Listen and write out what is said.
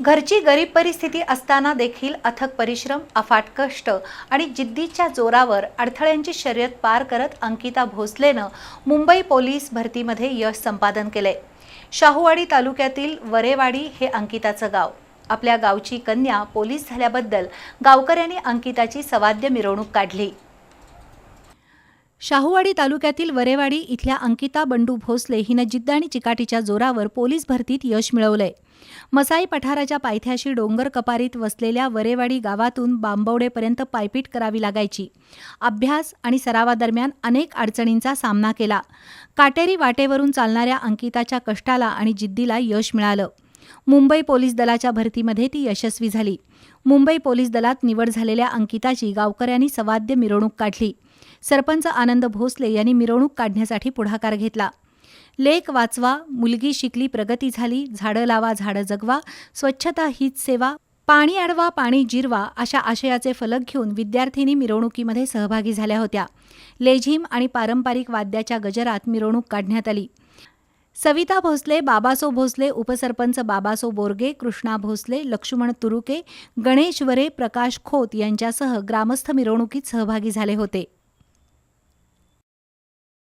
घरची गरीब परिस्थिती असताना देखील अथक परिश्रम अफाट कष्ट आणि जिद्दीच्या जोरावर अडथळ्यांची शर्यत पार करत अंकिता भोसलेनं मुंबई पोलीस भरतीमध्ये यश संपादन केले शाहूवाडी तालुक्यातील वरेवाडी हे अंकिताचं गाव. आपल्या गावची कन्या पोलीस झाल्याबद्दल गावकऱ्यांनी अंकिताची सवाद्य मिरवणूक काढली. शाहूवाडी तालुक्यातील वरेवाडी इथल्या अंकिता बंडू भोसले हिनं जिद्द आणि चिकाटीच्या जोरावर पोलीस भरतीत यश मिळवलंय. मसाई पठाराच्या पायथ्याशी डोंगर कपारीत वसलेल्या वरेवाडी गावातून बांबवडेपर्यंत पायपीट करावी लागायची. अभ्यास आणि सरावादरम्यान अनेक अडचणींचा सामना केला. काटेरी वाटेवरून चालणाऱ्या अंकिताच्या कष्टाला आणि जिद्दीला यश मिळालं. मुंबई पोलीस दलाच्या भरतीमध्ये ती यशस्वी झाली. मुंबई पोलीस दलात निवड झालेल्या अंकिताची गावकऱ्यांनी सवाद्य मिरवणूक काढली. सरपंच आनंद भोसले यांनी मिरवणूक काढण्यासाठी पुढाकार घेतला. लेख वाचवा मुलगी शिकली प्रगती झाली झाडं लावा झाडं जगवा स्वच्छता हीच सेवा पाणी अडवा पाणी जिरवा अशा आशयाचे फलक घेऊन विद्यार्थिनी मिरवणुकीमध्ये सहभागी झाल्या होत्या. लेझिम आणि पारंपरिक वाद्याच्या गजरात मिरवणूक काढण्यात आली. सविता भोसले बाबासो भोसले उपसरपंच बाबासो बोरगे कृष्णा भोसले लक्ष्मण तुरुके गणेश वरे प्रकाश खोत यांच्यासह ग्रामस्थ मिरवणुकीत सहभागी झाले होते.